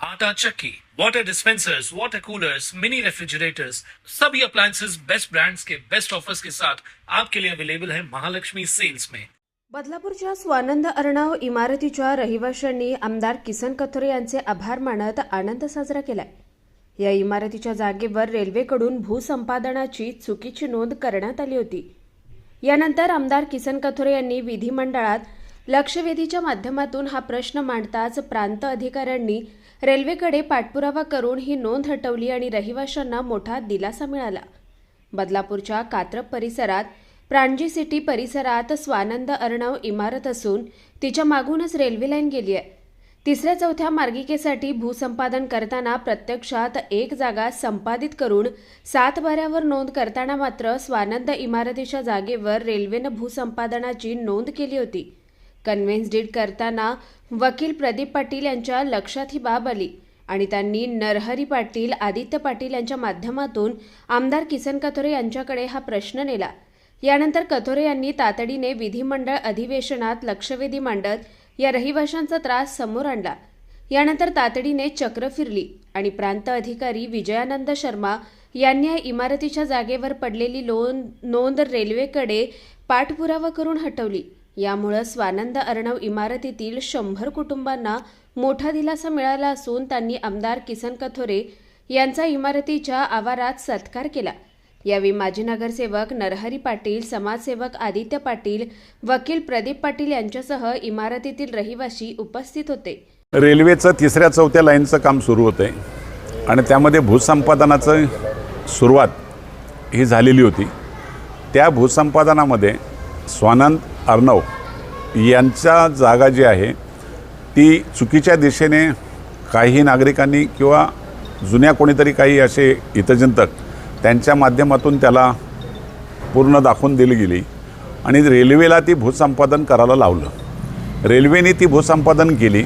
आटा चक्की, water dispensers water coolers mini refrigerators सभी appliances best brands के बेस्ट ऑफर्स के साथ आपके लिए अवेलेबल है महालक्ष्मी सेल्स में। बदलापूरच्या स्वानंद अर्णाव इमारतीच्या रहिवाशांनी आमदार किसन कथोरे यांचे आभार मानत आनंद साजरा केलाय. या इमारतीच्या जागेवर रेल्वेकडून भूसंपादनाची चुकीची नोंद करण्यात आली होती. यानंतर आमदार किसन कथोरे यांनी विधिमंडळात लक्षवेधीच्या माध्यमातून हा प्रश्न मांडताच प्रांत अधिकाऱ्यांनी रेल्वेकडे पाठपुरावा करून ही नोंद हटवली आणि रहिवाशांना मोठा दिलासा मिळाला. बदलापूरच्या कात्रप परिसरात प्राणजी सिटी परिसरात स्वानंद अर्णव इमारत असून तिच्या मागूनच रेल्वे लाईन गेली आहे. तिसऱ्या चौथ्या मार्गिकेसाठी भूसंपादन करताना प्रत्यक्षात एक जागा संपादित करून सातबाऱ्यावर नोंद करताना मात्र स्वानंद इमारतीच्या जागेवर रेल्वेनं भूसंपादनाची नोंद केली होती. कन्व्हेन्स डीड करताना वकील प्रदीप पाटील यांच्या लक्षात ही बाब आली आणि त्यांनी नरहरी पाटील आदित्य पाटील यांच्या माध्यमातून आमदार किसन कथोरे यांच्याकडे हा प्रश्न नेला. यानंतर कथोरे यांनी तातडीने विधिमंडळ अधिवेशनात लक्षवेधी मांडत या रहिवाशांचा त्रास समोर आणला. यानंतर तातडीने चक्र फिरली आणि प्रांत अधिकारी विजयानंद शर्मा यांनी या इमारतीच्या जागेवर पडलेली लोन नोंद रेल्वेकडे पाठपुरावा करून हटवली. यामुळं स्वानंद अर्णव इमारतीतील शंभर कुटुंबांना मोठा दिलासा मिळाला असून त्यांनी आमदार किसन कथोरे यांचा इमारतीच्या आवारात सत्कार केला. यावेळी माजी नगरसेवक नरहरी पाटील समाजसेवक आदित्य पाटील वकील प्रदीप पाटील यांच्यासह इमारतीतील रहिवाशी उपस्थित होते. रेल्वेचं तिसऱ्या चौथ्या लाईनचं काम सुरू होतं आहे आणि त्यामध्ये भूसंपादनाचं सुरुवात ही झालेली होती. त्या भूसंपादनामध्ये स्वानंद अर्णव यांच्या जागा जी आहे ती चुकीच्या दिशेने काही नागरिकांनी किंवा जुन्या कोणीतरी काही असे हितचिंतक त्यांच्या माध्यमातून त्याला पूर्ण दाखवून दिली गेली आणि रेल्वेला ती भूसंपादन करायला लावलं. रेल्वेने ती भूसंपादन केली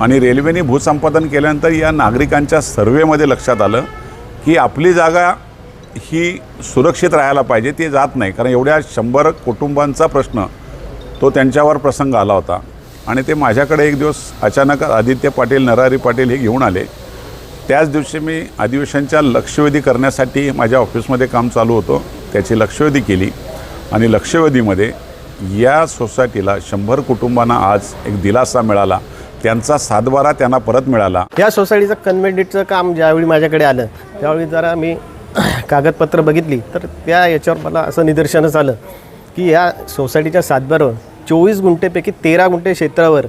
आणि रेल्वेने भूसंपादन केल्यानंतर या नागरिकांच्या सर्वेमध्ये लक्षात आलं की आपली जागा ही सुरक्षित राहायला पाहिजे ती जात नाही. कारण एवढ्या शंभर कुटुंबांचा प्रश्न तो त्यांच्यावर प्रसंग आला होता. आणि ते माझ्याकडे एक दिवस अचानक आदित्य पाटील नरहरी पाटील हे घेऊन आले. त्याच दिवशी मी अधिवेशनच्या लक्षवेधी करण्यासाठी माझ्या ऑफिसमध्ये काम चालू होतं. त्याची लक्षवेधी केली. आणि लक्षवेधीमध्ये या सोसायटीला शंभर कुटुंबांना आज एक दिलासा मिळाला. त्यांचा सातबारा त्यांना परत मिळाला. या सोसायटीचं कन्व्हेंटेडचं काम ज्यावेळी माझ्याकडे आलं त्यावेळी जरा मी कागदपत्र बघितली तर त्या याच्यावर मला असं निदर्शनच आलं की या सोसायटीच्या सातबारावर चोवीस गुंठेपैकी तेरा गुंठे क्षेत्रावर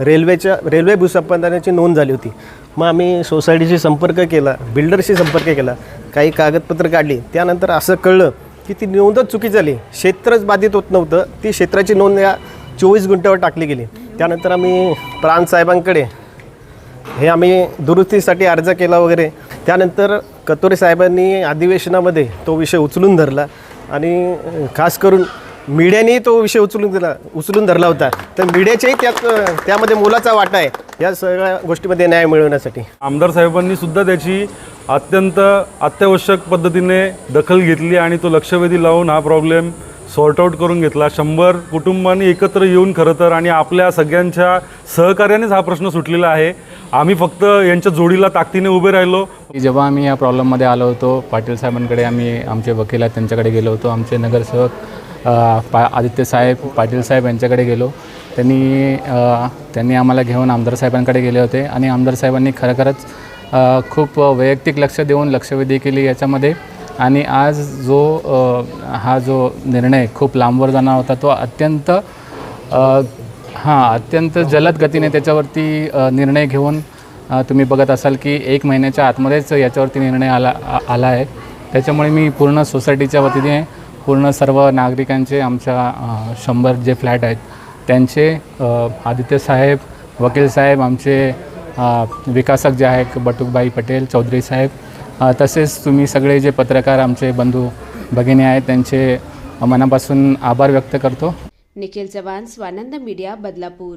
रेल्वेच्या रेल्वे भूसंपादनाची नोंद झाली होती. मग आम्ही सोसायटीशी संपर्क केला बिल्डरशी संपर्क केला काही कागदपत्र काढली. त्यानंतर असं कळलं की ती नोंदच चुकी झाली. क्षेत्रच बाधित होत नव्हतं. ती क्षेत्राची नोंद या चोवीस गुंठ्यावर टाकली गेली. त्यानंतर आम्ही प्राणसाहेबांकडे हे आम्ही दुरुस्तीसाठी अर्ज केला वगैरे. त्यानंतर कतोरे साहेबांनी अधिवेशनामध्ये तो विषय उचलून धरला आणि खास करून मीडियाने तो विषय उचलून दिला उचलून धरला होता. तर मीडियाच्याही त्यात त्यामध्ये मोलाचा वाटा आहे या सगळ्या गोष्टीमध्ये न्याय मिळवण्यासाठी. आमदार साहेबांनी सुद्धा त्याची अत्यंत अत्यावश्यक पद्धतीने दखल घेतली आणि तो लक्षवेधी लावून हा प्रॉब्लेम सॉर्ट आउट करून घेतला. शंभर कुटुंबांनी एकत्र येऊन खरं तर आणि आपल्या सगळ्यांच्या सहकार्यानेच हा प्रश्न सुटलेला आहे. आम्ही फक्त यांच्या जोडीला ताकदीने उभे राहिलो. की जेव्हा आम्ही या प्रॉब्लेममध्ये आलो होतो पाटील साहेबांकडे आम्ही आमचे वकील आहेत त्यांच्याकडे गेलो होतो आमचे नगरसेवक पा आदित्य साहेब पाटील साहेब यांच्याकडे गेलो. त्यांनी त्यांनी आम्हाला घेऊन आमदार साहेबांकडे गेले होते आणि आमदार साहेबांनी खरोखरच खूप वैयक्तिक लक्ष देऊन लक्षवेधी केली याच्यामध्ये. आणि आज जो हा जो निर्णय खूप लांबवर जाणार होता तो अत्यंत हां अत्यंत जलद गतीने त्याच्यावरती निर्णय घेऊन तुम्ही बघत असाल की एक महिन्याच्या आतमध्येच याच्यावरती निर्णय आला आला आहे. त्याच्यामुळे मी पूर्ण सोसायटीच्या वतीने पूर्ण सर्व नागरिकांचे आमच्या शंभर जे फ्लॅट आहेत त्यांचे आदित्य साहेब वकील साहेब आमचे विकासक जे आहेत बटुकबाई पटेल चौधरी साहेब तसेच तुम्ही सगळे जे पत्रकार आमचे बंधू भगिनी आहेत त्यांचे मनापासून आभार व्यक्त करतो. निखिल चव्हाण स्वानंद मीडिया बदलापूर.